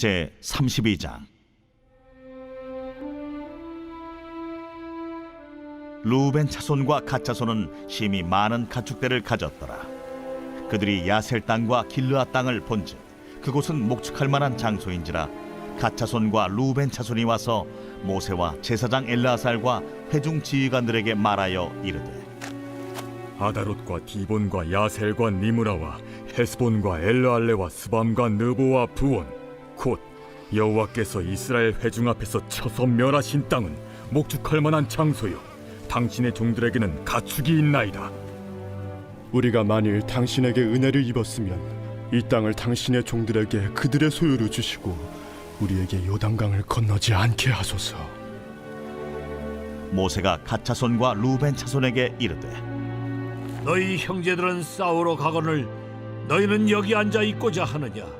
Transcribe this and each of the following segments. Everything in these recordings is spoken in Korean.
제 32장 루벤 차손과 갓 차손은 심히 많은 가축대를 가졌더라. 그들이 야셀 땅과 길르아 땅을 본즉 그곳은 목축할 만한 장소인지라 갓 차손과 루벤 차손이 와서 모세와 제사장 엘라살과 회중 지휘관들에게 말하여 이르되 아다롯과 디본과 야셀과 니무라와 헤스본과 엘르알레와 스밤과 느보와 부온 곧 여호와께서 이스라엘 회중 앞에서 쳐서 멸하신 땅은 목축할 만한 장소요. 당신의 종들에게는 가축이 있나이다. 우리가 만일 당신에게 은혜를 입었으면 이 땅을 당신의 종들에게 그들의 소유로 주시고 우리에게 요단강을 건너지 않게 하소서. 모세가 갓 차손과 루벤 차손에게 이르되 너희 형제들은 싸우러 가거늘 너희는 여기 앉아 있고자 하느냐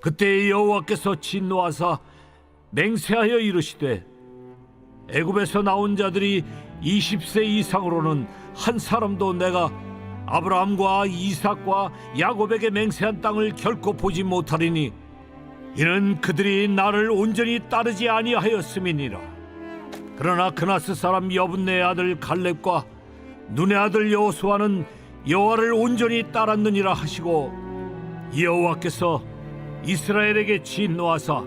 그때 여호와께서 진노하사 맹세하여 이르시되 애굽에서 나온 자들이 20세 이상으로는 한 사람도 내가 아브라함과 이삭과 야곱에게 맹세한 땅을 결코 보지 못하리니 이는 그들이 나를 온전히 따르지 아니하였음이니라. 그러나 그나스 사람 여분네 아들 갈렙과 눈의 아들 여호수아는 여호와를 온전히 따랐느니라 하시고 여호와께서 이스라엘에게 진노하사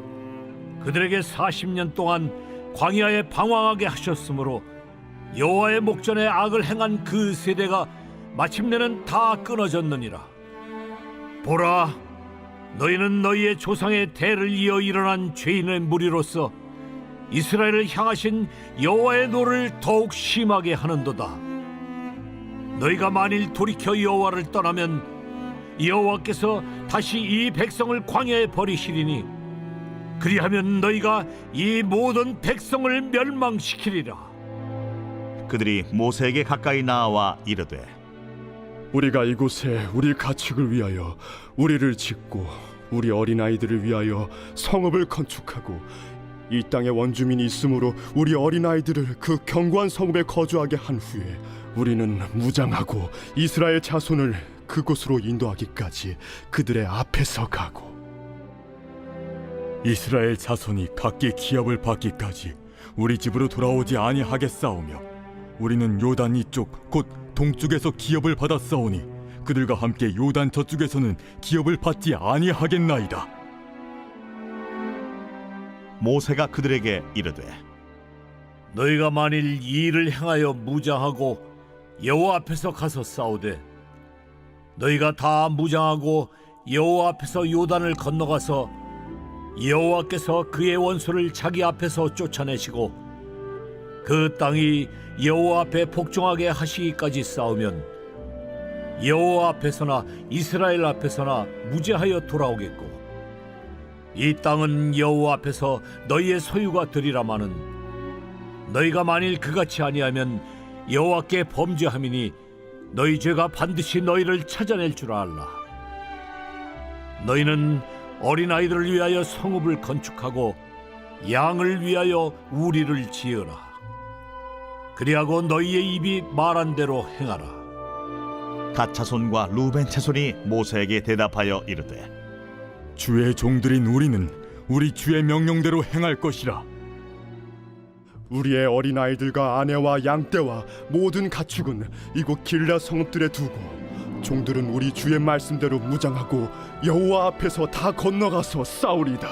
그들에게 40년 동안 광야에 방황하게 하셨으므로 여호와의 목전에 악을 행한 그 세대가 마침내는 다 끊어졌느니라 보라 너희는 너희의 조상의 대를 이어 일어난 죄인의 무리로서 이스라엘을 향하신 여호와의 노를 더욱 심하게 하는도다. 너희가 만일 돌이켜 여호와를 떠나면 여호와께서 다시 이 백성을 광야에 버리시리니 그리하면 너희가 이 모든 백성을 멸망시키리라. 그들이 모세에게 가까이 나와 이르되 우리가 이곳에 우리 가축을 위하여 우리를 짓고 우리 어린 아이들을 위하여 성읍을 건축하고 이 땅에 원주민이 있으므로 우리 어린 아이들을 그 견고한 성읍에 거주하게 한 후에 우리는 무장하고 이스라엘 자손을 그곳으로 인도하기까지 그들의 앞에서 가고 이스라엘 자손이 각기 기업을 받기까지 우리 집으로 돌아오지 아니하겠사오며 우리는 요단 이쪽 곧 동쪽에서 기업을 받았사오니 그들과 함께 요단 저쪽에서는 기업을 받지 아니하겠나이다. 모세가 그들에게 이르되 너희가 만일 이 일을 행하여 무장하고 여호와 앞에서 가서 싸우되 너희가 다 무장하고 여호와 앞에서 요단을 건너가서 여호와께서 그의 원수를 자기 앞에서 쫓아내시고 그 땅이 여호와 앞에 복종하게 하시기까지 싸우면 여호와 앞에서나 이스라엘 앞에서나 무죄하여 돌아오겠고 이 땅은 여호와 앞에서 너희의 소유가 되리라마는 너희가 만일 그같이 아니하면 여호와께 범죄함이니 너희 죄가 반드시 너희를 찾아낼 줄 알라. 너희는 어린 아이들을 위하여 성읍을 건축하고 양을 위하여 우리를 지으라. 그리하고 너희의 입이 말한 대로 행하라. 갓 차손과 루벤 차손이 모세에게 대답하여 이르되 주의 종들인 우리는 우리 주의 명령대로 행할 것이라 우리의 어린 아이들과 아내와 양떼와 모든 가축은 이곳 길라 성읍들에 두고 종들은 우리 주의 말씀대로 무장하고 여호와 앞에서 다 건너가서 싸우리다.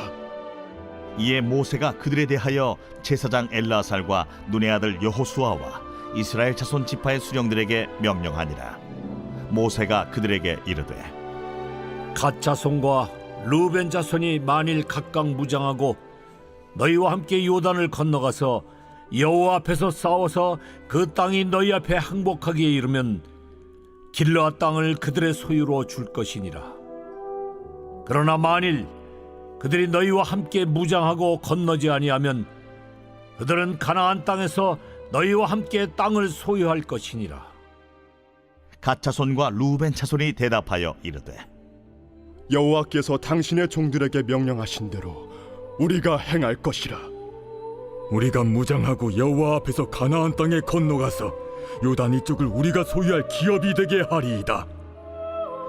이에 모세가 그들에 대하여 제사장 엘라살과 눈의 아들 여호수아와 이스라엘 자손 지파의 수령들에게 명령하니라 모세가 그들에게 이르되 갓 자손과 루벤 자손이 만일 각각 무장하고 너희와 함께 요단을 건너가서 여호와 앞에서 싸워서 그 땅이 너희 앞에 항복하기에 이르면 길르앗 땅을 그들의 소유로 줄 것이니라. 그러나 만일 그들이 너희와 함께 무장하고 건너지 아니하면 그들은 가나안 땅에서 너희와 함께 땅을 소유할 것이니라. 갓 자손과 루벤 자손이 대답하여 이르되 여호와께서 당신의 종들에게 명령하신 대로 우리가 행할 것이라 우리가 무장하고 여호와 앞에서 가나안 땅에 건너가서 요단 이쪽을 우리가 소유할 기업이 되게 하리이다.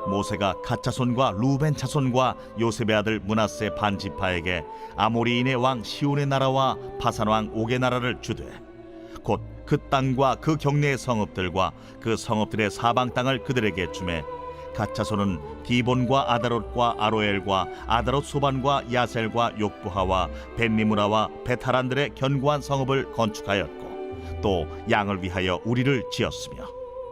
모세가 갓 자손과 루벤 자손과 요셉의 아들 문하세 반지파에게 아모리인의 왕 시온의 나라와 바산 왕 옥의 나라를 주되 곧 그 땅과 그 경내의 성읍들과 그 성읍들의 사방 땅을 그들에게 주매 갓 자손은 디본과 아다롯과 아로엘과 아다롯 소반과 야셀과 욕부하와 벤니무라와 베타란들의 견고한 성읍을 건축하였고 또 양을 위하여 우리를 지었으며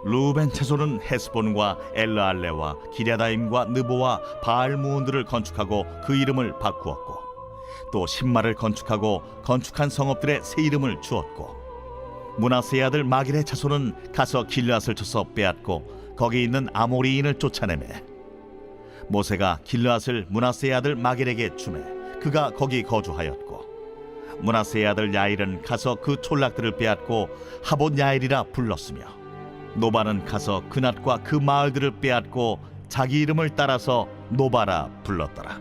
루벤 채소는 헤스본과 엘르알레와 기랴다임과 느보와 바알무온들을 건축하고 그 이름을 바꾸었고 또 신마를 건축하고 건축한 성읍들의 새 이름을 주었고 문하세의 아들 마길의 자손은 가서 길르앗을 쳐서 빼앗고 거기 있는 아모리인을 쫓아내매 모세가 길르앗을 문하세의 아들 마길에게 주매 그가 거기 거주하였고 문하세의 아들 야일은 가서 그 촌락들을 빼앗고 하본 야일이라 불렀으며 노바는 가서 그낫과 그 마을들을 빼앗고 자기 이름을 따라서 노바라 불렀더라.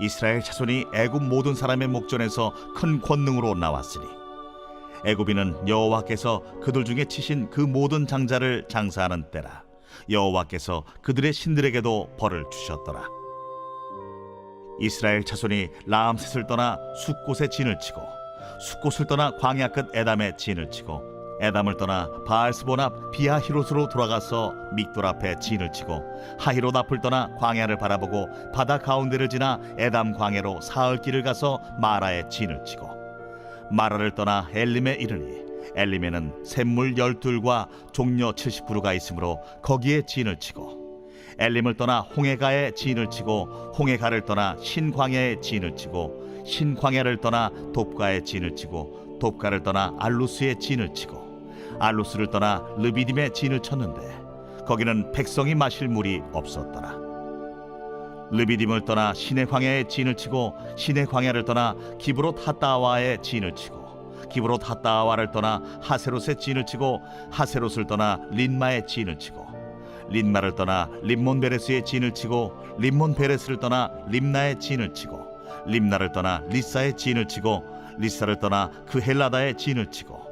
이스라엘 자손이 애굽 모든 사람의 목전에서 큰 권능으로 나왔으니 애굽인은 여호와께서 그들 중에 치신 그 모든 장자를 장사하는 때라. 여호와께서 그들의 신들에게도 벌을 주셨더라. 이스라엘 자손이 라암셋을 떠나 숫곳에 진을 치고 숫곳을 떠나 광야 끝 에담에 진을 치고 에담을 떠나 바알스본 앞 비하히롯으로 돌아가서 믹돌 앞에 진을 치고 하히롯 앞을 떠나 광야를 바라보고 바다 가운데를 지나 에담 광야로 사흘 길을 가서 마라에 진을 치고 마라를 떠나 엘림에 이르니 엘림에는 샘물 열둘과 종려 70그루가 있으므로 거기에 진을 치고 엘림을 떠나 홍해가에 진을 치고 홍해가를 떠나 신광야에 진을 치고 신광야를 떠나 돕가에 진을 치고 돕가를 떠나 알루스에 진을 치고 알루스를 떠나 르비딤에 진을 쳤는데 거기는 백성이 마실 물이 없었더라. 르비딤을 떠나 신의 광야에 진을 치고 신의 광야를 떠나 기브롯 핫다와에 진을 치고 기브롯 핫다와를 떠나 하세롯에 진을 치고 하세롯을 떠나 린마에 진을 치고 린마를 떠나 림몬 베레스에 진을 치고 림몬 베레스를 떠나 림나에 진을 치고 림나를 떠나 리사에 진을 치고 리사를 떠나 그 헬라다에 진을 치고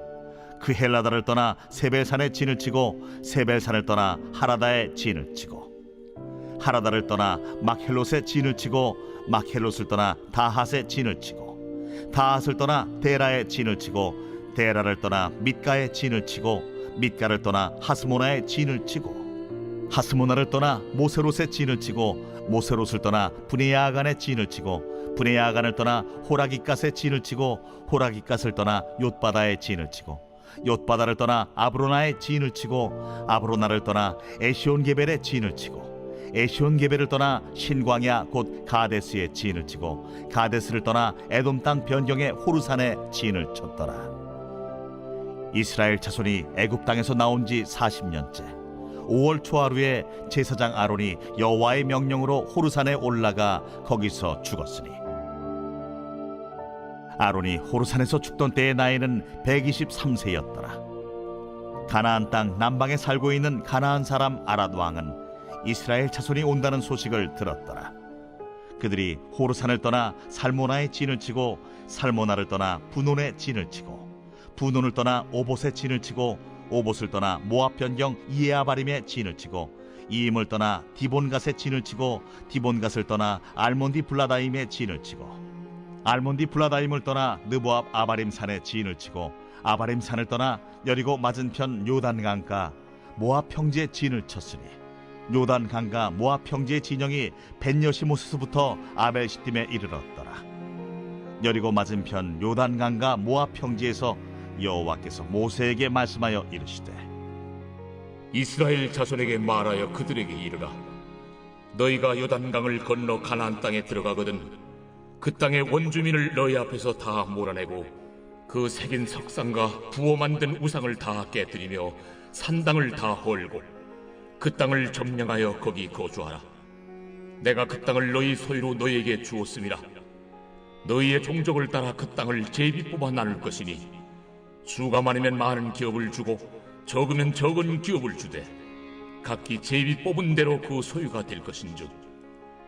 그 헬라다를 떠나 세벨산에 진을 치고 세벨산을 떠나 하라다에 진을 치고 하라다를 떠나 막헬롯에 진을 치고 막헬롯을 떠나 다핫에 진을 치고 다핫을 떠나 데라에 진을 치고 데라를 떠나 밑가에 진을 치고 밑가를 떠나 하스모나에 진을 치고 하스모나를 떠나 모세롯에 진을 치고 모세롯을 떠나 분해야간에 진을 치고 분해야간을 떠나 호라기갓에 진을 치고 호라기갓을 떠나 욤바다에 진을 치고 욤바다를 떠나 아브로나에 진을 치고 아브로나를 떠나 에시온 게벨에 진을 치고 에시온 게벨을 떠나 신광야 곧 가데스에 진을 치고 가데스를 떠나 에돔 땅 변경의 호르산에 진을 쳤더라. 이스라엘 자손이 애굽 땅에서 나온 지 40년째 5월 초하루에 제사장 아론이 여호와의 명령으로 호르산에 올라가 거기서 죽었으니 아론이 호르산에서 죽던 때의 나이는 123세였더라. 가나안 땅 남방에 살고 있는 가나안 사람 아랏 왕은 이스라엘 자손이 온다는 소식을 들었더라. 그들이 호르산을 떠나 살모나에 진을 치고 살모나를 떠나 분온에 진을 치고 분온을 떠나 오봇에 진을 치고 오봇을 떠나 모압 변경 이에아바림에 진을 치고 이임을 떠나 디본갓에 진을 치고 디본갓을 떠나 알몬디 블라다임에 진을 치고 알몬디 블라다임을 떠나 느보압 아바림 산에 진을 치고 아바림 산을 떠나 여리고 맞은편 요단 강가 모압 평지에 진을 쳤으니 요단 강가 모압 평지의 진영이 벤여시모스부터 아벨 시딤에 이르렀더라. 여리고 맞은편 요단 강가 모압 평지에서 여호와께서 모세에게 말씀하여 이르시되 이스라엘 자손에게 말하여 그들에게 이르라 너희가 요단강을 건너 가나안 땅에 들어가거든 그 땅의 원주민을 너희 앞에서 다 몰아내고 그 새긴 석상과 부어 만든 우상을 다 깨뜨리며 산당을 다 헐고 그 땅을 점령하여 거기 거주하라. 내가 그 땅을 너희 소유로 너희에게 주었음이라 너희의 종족을 따라 그 땅을 제비 뽑아 나눌 것이니 수가 많으면 많은 기업을 주고 적으면 적은 기업을 주되 각기 제비 뽑은 대로 그 소유가 될 것인즉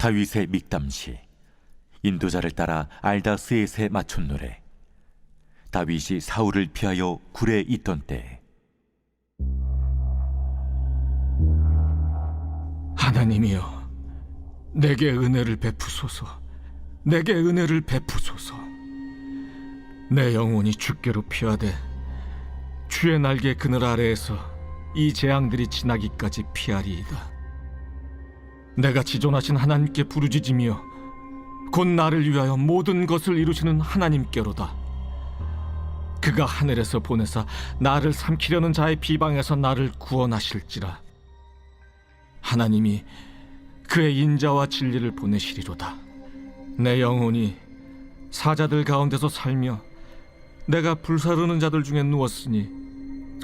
다윗의 믹담시 인도자를 따라 알다스에세 맞춘 노래 다윗이 사울을 피하여 굴에 있던 때 하나님이여, 내게 은혜를 베푸소서. 내게 은혜를 베푸소서. 내 영혼이 주께로 피하되 주의 날개 그늘 아래에서 이 재앙들이 지나기까지 피하리이다. 내가 지존하신 하나님께 부르짖으며 곧 나를 위하여 모든 것을 이루시는 하나님께로다. 그가 하늘에서 보내사 나를 삼키려는 자의 비방에서 나를 구원하실지라. 하나님이 그의 인자와 진리를 보내시리로다. 내 영혼이 사자들 가운데서 살며 내가 불사르는 자들 중에 누웠으니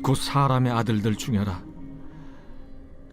곧 사람의 아들들 중에라.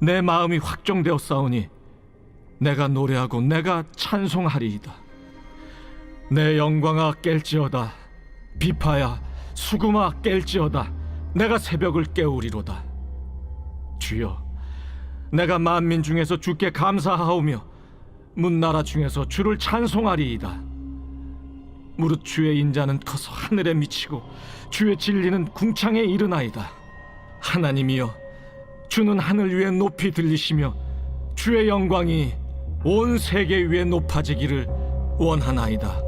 내 마음이 확정되었사오니 내가 노래하고 내가 찬송하리이다. 내 영광아 깰지어다. 비파야 수금아 깰지어다. 내가 새벽을 깨우리로다. 주여, 내가 만민 중에서 주께 감사하오며 문나라 중에서 주를 찬송하리이다. 무릇 주의 인자는 커서 하늘에 미치고 주의 진리는 궁창에 이르나이다. 하나님이여, 주는 하늘 위에 높이 들리시며 주의 영광이 온 세계 위에 높아지기를 원하나이다.